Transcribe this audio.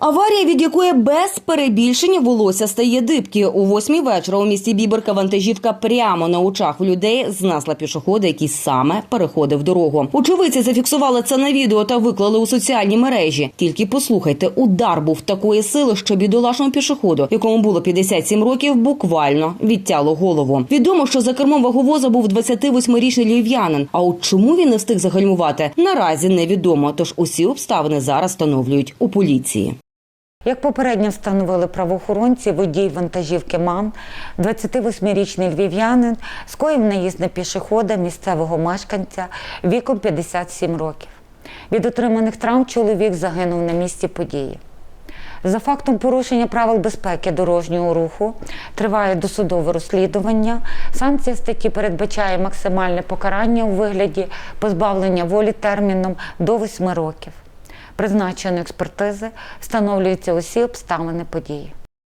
Аварія, від якої без перебільшення волосся стає дибки. У восьмій вечора у місті Біберка вантажівка прямо на очах у людей знесла пішохода, який саме переходив дорогу. Очевидці зафіксували це на відео та виклали у соціальні мережі. Тільки послухайте, удар був такої сили, що бідолашному пішоходу, якому було 57 років, буквально відтяло голову. Відомо, що за кермом ваговоза був 28-річний львів'янин. А от чому він не встиг загальмувати, наразі невідомо. Тож усі обставини зараз встановлюють у поліції. Як попередньо встановили правоохоронці, водій вантажівки МАН, 28-річний львів'янин, скоїв наїзд на пішохода місцевого мешканця віком 57 років. Від отриманих травм чоловік загинув на місці події. За фактом порушення правил безпеки дорожнього руху триває досудове розслідування. Санкція статті передбачає максимальне покарання у вигляді позбавлення волі терміном до 8 років. Призначено експертизи, встановлюються усі обставини події.